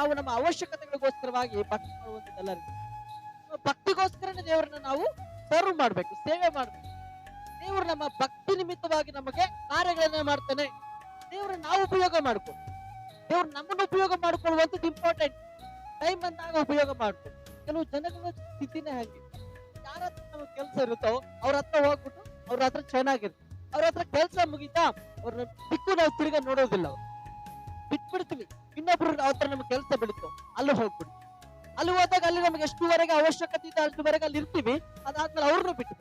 ನಾವು ನಮ್ಮ ಅವಶ್ಯಕತೆಗಳಿಗೋಸ್ಕರವಾಗಿ ಭಕ್ತಿ ಮಾಡುವಂಥದ್ದಲ್ಲ. ಭಕ್ತಿಗೋಸ್ಕರನೇ ದೇವರನ್ನ ನಾವು ಸರ್ವ್ ಮಾಡ್ಬೇಕು, ಸೇವೆ ಮಾಡ್ಬೇಕು. ದೇವರು ನಮ್ಮ ಭಕ್ತಿ ನಿಮಿತ್ತವಾಗಿ ನಮಗೆ ಕಾರ್ಯಗಳನ್ನ ಮಾಡ್ತಾನೆ. ದೇವರು ನಾವು ಉಪಯೋಗ ಮಾಡ್ಕೊ ದೇವ್ರು ನಮ್ಮನ್ನು ಉಪಯೋಗ ಮಾಡ್ಕೊಳ್ಳುವಂಥದ್ದು ಇಂಪಾರ್ಟೆಂಟ್ ಟೈಮ್ ಬಂದಾಗ ಉಪಯೋಗ ಮಾಡ್ಕೊ ಕೆಲವು ಜನಗಳ ಸ್ಥಿತಿನೇ ಹಾಗೆ. ಯಾರ ಹತ್ರ ನಮಗೆ ಕೆಲಸ ಇರುತ್ತೋ ಅವ್ರ ಹತ್ರ ಹೋಗ್ಬಿಟ್ಟು ಅವ್ರ ಹತ್ರ ಚೆನ್ನಾಗಿರುತ್ತೆ ಅವ್ರ ಹತ್ರ ಕೆಲಸ ಮುಗಿತಾ ಅವ್ರನ್ನ ಬಿಟ್ಟು ನಾವು ತಿರ್ಗಾ ನೋಡೋದಿಲ್ಲ. ಅವ್ರು ಬಿಟ್ಬಿಡ್ತೀವಿ. ಇನ್ನೊಬ್ರು ಹತ್ರ ನಮ್ಗೆ ಕೆಲಸ ಬಿಡುತ್ತೆ? ಅಲ್ಲಿ ಹೋಗ್ಬಿಡ್ತೀವಿ ಅಲ್ಲಿ ಹೋದಾಗ ಅಲ್ಲಿ ನಮ್ಗೆ ಎಷ್ಟುವರೆಗೆ ಅವಶ್ಯಕತೆ ಇದೆ ಅಷ್ಟುವರೆಗೆ ಅಲ್ಲಿ ಇರ್ತೀವಿ. ಅದಾದ್ಮೇಲೆ ಅವ್ರನ್ನ ಬಿಟ್ಟು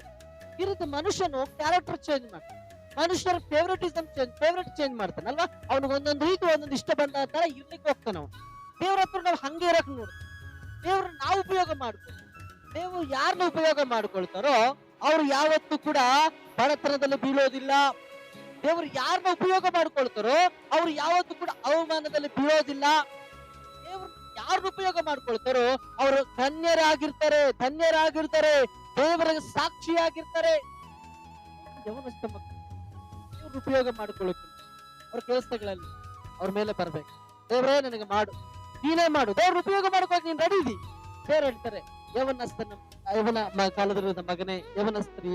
ಈ ರೀತಿ ಮನುಷ್ಯನು ಕ್ಯಾರೆಕ್ಟರ್ ಚೇಂಜ್ ಮಾಡ್ತಾನೆ. ಮನುಷ್ಯರ ಫೇವ್ರೆಟಿಸಮ್ ಚೇಂಜ್ ಫೇವ್ರೆಟ್ ಚೇಂಜ್ ಮಾಡ್ತಾನೆ ಅಲ್ವಾ ಅವ್ನಿಗೆ ಒಂದೊಂದು ರೀತಿ ಒಂದೊಂದು ಇಷ್ಟ ಬಂದ ತರ ಇರ್ಲಿಕ್ಕೆ ಹೋಗ್ತಾನೆ ಅವನು. ದೇವ್ರ ಹತ್ರ ನಾವು ಹಂಗೆ ಇರಕ್ ನೋಡು. ದೇವ್ರ ನಾವು ಉಪಯೋಗ ಮಾಡ್ಕೊಳ್ತೀವಿ ದೇವ್ರು ಯಾರನ್ನ ಉಪಯೋಗ ಮಾಡ್ಕೊಳ್ತಾರೋ, ಅವ್ರು ಯಾವತ್ತೂ ಕೂಡ ಬಡತನದಲ್ಲಿ ಬೀಳೋದಿಲ್ಲ. ದೇವ್ರು ಯಾರನ್ನ ಉಪಯೋಗ ಮಾಡ್ಕೊಳ್ತಾರೋ ಅವ್ರು ಯಾವತ್ತೂ ಕೂಡ ಅವಮಾನದಲ್ಲಿ ಬೀಳೋದಿಲ್ಲ. ದೇವ್ರು ಯಾರನ್ನ ಉಪಯೋಗ ಮಾಡ್ಕೊಳ್ತಾರೋ ಅವರು ಧನ್ಯರಾಗಿರ್ತಾರೆ ಧನ್ಯರಾಗಿರ್ತಾರೆ, ದೇವರಿಗೆ ಸಾಕ್ಷಿಯಾಗಿರ್ತಾರೆ. ಮಕ್ಕಳು ದೇವ್ರ ಉಪಯೋಗ ಮಾಡ್ಕೊಳ್ಳೋಕೆ ಅವ್ರ ಕೆಲಸಗಳಲ್ಲಿ ಅವ್ರ ಮೇಲೆ ಬರ್ಬೇಕು. ದೇವರೇ, ನನಗೆ ಮಾಡು. ನೀನೇ ಮಾಡು. ದೇವ್ರ ಉಪಯೋಗ ಮಾಡ್ಕೊಳಕ್ ನೀನ್ ರೆಡಿ ಇದಿ ಹೇಳ್ತಾರೆ ಯವನಸ್ತನ ಯವನ ಕಾಲದಲ್ಲಿರುವ ಮಗನೇ ಯವನಸ್ತ್ರೀ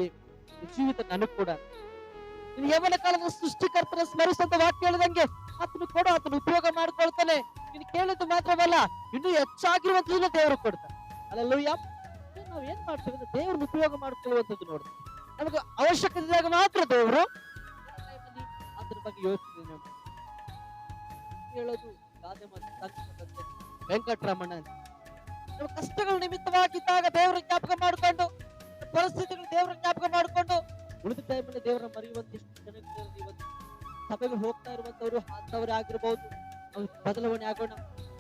ಜೀವಿತ ನನಗ್ ಕೂಡ ಯವನ ಕಾಲದ ಸೃಷ್ಟಿಕರ್ತನ ಸ್ಮರಿಸಂತ ವಾಕ್ಯ ಹೇಳಿದಂಗೆ ಆತನು ಕೊಡು, ಆತನು ಉಪಯೋಗ ಮಾಡ್ಕೊಳ್ತಾನೆ. ನೀನು ಕೇಳಿದ್ದು ಮಾತ್ರವಲ್ಲ, ಇನ್ನು ಹೆಚ್ಚಾಗಿರುವಂತದನ್ನ ದೇವರು ಕೊಡ್ತಾನೆ. ಅಲ್ಲೂಯ್ಯ ನಾವು ಏನ್ ಮಾಡ್ತೇವೆ ಅಂದ್ರೆ ದೇವ್ರನ್ನ ಉಪಯೋಗ ಮಾಡ್ಕೊಳ್ಳುವಂತದ್ದು ನೋಡ್ತೀವಿ ನಮಗೆ ಅವಶ್ಯಕತೆ ಇದ್ದಾಗ ಮಾತ್ರ ದೇವರು ಅದ್ರ ಬಗ್ಗೆ ಯೋಚನೆ ಹೇಳೋದು ಗಾದೆ ಮಾತು ಸಂಕಟದಂತೆ ವೆಂಕಟರಮಣ ಅಂತ. ನಮ್ಮ ಕಷ್ಟಗಳ ನಿಮಿತ್ತವಾಗಿದ್ದಾಗ ದೇವರ ಜ್ಞಾಪಕ ಮಾಡ್ಕೊಂಡು, ಪರಿಸ್ಥಿತಿಗಳು ದೇವರ ಜ್ಞಾಪಕ ಮಾಡ್ಕೊಂಡು ಉಳಿದ ಟೈಮಲ್ಲಿ ದೇವರ ಮರೆಯುವಂತ ಜನಗಳು ಇವತ್ತು ಸಭೆಗೆ ಹೋಗ್ತಾ ಇರುವಂತವ್ರು ಅಂತವ್ರೆ ಆಗಿರ್ಬೋದು ಬದಲಾವಣೆ ಆಗೋಣ.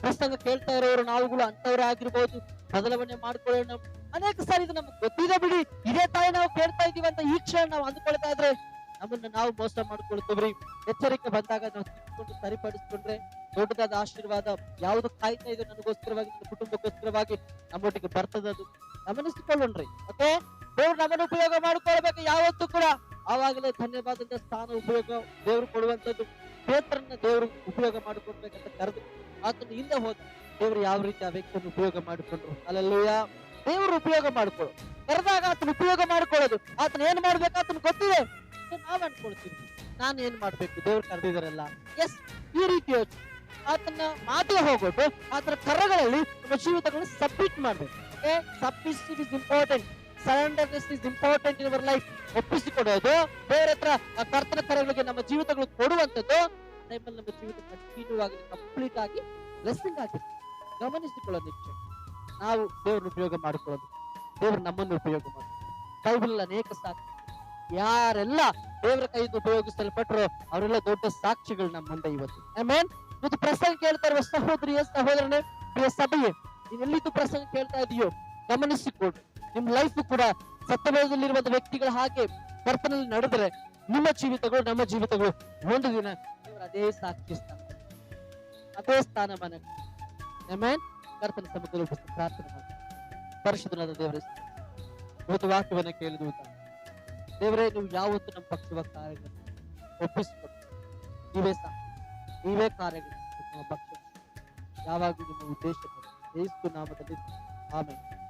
ಪ್ರಸಂಗ ಕೇಳ್ತಾ ಇರೋರು ನಾವುಗಳು ಅಂತವ್ರೆ ಆಗಿರ್ಬೋದು ಬದಲಾವಣೆ ಮಾಡ್ಕೊಳ್ಳೋಣ. ಅನೇಕ ಸಾರಿ ಇದು ನಮ್ಗೆ ಗೊತ್ತಿದೆ ಬಿಡಿ. ಇದೇ ತಾಯಿ ನಾವು ಕೇಳ್ತಾ ಇದೀವಿ ಅಂತ ಈ ಕ್ಷಣ ನಾವು ಅಂದ್ಕೊಳ್ತಾ ಇದ್ರೆ ನಮ್ಮನ್ನ ನಾವು ಮೋಸ ಮಾಡ್ಕೊಳ್ತೀವ್ರಿ. ಎಚ್ಚರಿಕೆ ಬಂದಾಗ ನಾವು ತಿಳ್ಕೊಂಡು ಸರಿಪಡಿಸ್ಕೊಂಡ್ರೆ ದೊಡ್ಡದಾದ ಆಶೀರ್ವಾದ ಯಾವ್ದು ಕಾಯ್ತಾ ಇದೆ ನನಗೋಸ್ಕರವಾಗಿ, ನನ್ನ ಕುಟುಂಬಕ್ಕೋಸ್ಕರವಾಗಿ ನಮ್ಮೊಟ್ಟಿಗೆ ಬರ್ತದ ಅದು. ಗಮನಿಸಿಕೊಳ್ಳೋಣ್ರಿ. ಮತ್ತೆ ದೇವ್ರು ನಮ್ಮನ್ನು ಉಪಯೋಗ ಮಾಡಿಕೊಳ್ಬೇಕು ಯಾವತ್ತೂ ಕೂಡ. ಆವಾಗಲೇ ಧನ್ಯವಾದದ ಸ್ಥಾನ ಉಪಯೋಗ ದೇವ್ರು ಕೊಡುವಂತದ್ದು ಪೇತ್ರನ್ನ ದೇವ್ರು ಉಪಯೋಗ ಮಾಡಿಕೊಡ್ಬೇಕಂತ ಕರೆದು ಆತನ ಇಲ್ಲೇ ಹೋದ. ದೇವ್ರು ಯಾವ ರೀತಿ ಆ ವ್ಯಕ್ತಿಯನ್ನು ಉಪಯೋಗ ಮಾಡಿಕೊಂಡ್ರು? ಅಲ್ಲೆಲ್ಲೂಯ ದೇವ್ರು ಉಪಯೋಗ ಮಾಡ್ಕೊಳ್ಳು. ಕರೆದಾಗ ಆತನ ಉಪಯೋಗ ಮಾಡ್ಕೊಳ್ಳೋದು. ಆತನ ಏನ್ ಮಾಡ್ಬೇಕು ಆತನ ಗೊತ್ತಿದೆ. ನಾವ್ ಅನ್ಕೊಳ್ತೀವಿ. ನಾನು ಏನ್ ಮಾಡ್ಬೇಕು? ದೇವ್ರು ಕರೆದಿದಾರಲ್ಲ ಎಸ್, ಈ ರೀತಿ ಯೋಚನೆ. ಆತನ ಮಾತೇ ಹೋಗೋದು, ಆತನ ಕರಗಳಲ್ಲಿ ನಮ್ಮ ಜೀವಿತಗಳನ್ನ ಸಬ್ಮಿಟ್ ಮಾಡ್ಬೇಕು. Submission is important surrenderness is important in our life ಒಪ್ಪಿಸಿಕೊಡೋದು. ಬೇರೆ ಹತ್ರ ಕರ್ತನ ಕರೆಗಳಿಗೆ ನಮ್ಮ ಜೀವಿತಗಳು ಕೊಡುವಂಥದ್ದು ಟೈಮಲ್ಲಿ ನಮ್ಮ ಜೀವಿತ ಕಂಟಿನ್ಯೂ ಆಗಿ ಕಂಪ್ಲೀಟ್ ಆಗಿ ಬ್ಲೆಸ್ಸಿಂಗ್ ಆಗಿದೆ ಗಮನಿಸಿಕೊಳ್ಳೋದು ನಿಜ ನಾವು ದೇವ್ರನ್ನ ಉಪಯೋಗ ಮಾಡಿಕೊಳ್ಳೋದು. ದೇವ್ರು ನಮ್ಮನ್ನು ಉಪಯೋಗ ಮಾಡೋದು. ಬೈಬಲ್ ಅನೇಕ ಸಾಕ್ಷಿ ಯಾರೆಲ್ಲ ದೇವರ ಕೈಯಿಂದ ಉಪಯೋಗಿಸಲ್ಪಟ್ಟರು ಅವರೆಲ್ಲ ದೊಡ್ಡ ಸಾಕ್ಷಿಗಳು ನಮ್ಮ ಮುಂದೆ ಇವತ್ತು. ಆಮೇನ್ ಇವತ್ತು ಪ್ರಸಂಗ ಕೇಳ್ತಾ ಇರುವ ಸಹೋದರಿಯ, ಸಹೋದರನೇ, ಪ್ರಿಯ ಸಭೆಯೇ ನೀನ್ ಎಲ್ಲಿದ್ದು ಪ್ರಸಂಗ ಕೇಳ್ತಾ ಇದೆಯೋ, ಗಮನಿಸಿಕೊಡು. ನಿಮ್ ಲೈಫ್ ಕೂಡ ಸತ್ತಮಯದಲ್ಲಿರುವಂತಹ ವ್ಯಕ್ತಿಗಳ ಹಾಗೆ ಕರ್ತನಲ್ಲಿ ನಡೆದ್ರೆ ನಿಮ್ಮ ಜೀವಿತಗಳು, ನಮ್ಮ ಜೀವಿತಗಳು ಒಂದು ದಿನ ಅದೇ ಸಾಕ್ಷಿ ಸ್ಥಾನ. ಅದೇ ಸ್ಥಾನಮಾನ ಕರ್ತನ ಸಮುದ್ರ ಪ್ರಾರ್ಥನೆ ಮಾಡಿ. ಪರಿಶುದ್ಧನಾದ ದೇವರ, ಇವತ್ತು ವಾಕ್ಯವನ್ನು ಕೇಳಿದ ದೇವರೇ, ನೀವು ಯಾವತ್ತು ನಮ್ಮ ಪಕ್ಷದ ಕಾರ್ಯಗಳನ್ನು ಒಪ್ಪಿಸಿಕೊಟ್ಟು ನೀವೇ ಸಹ ನೀವೇ ಕಾರ್ಯಗಳು ನಮ್ಮ ಪಕ್ಷ ಯಾವಾಗಲೂ ನಿಮ್ಮ ಉದ್ದೇಶ ನಾಮದಲ್ಲಿ. ಆಮೇಲೆ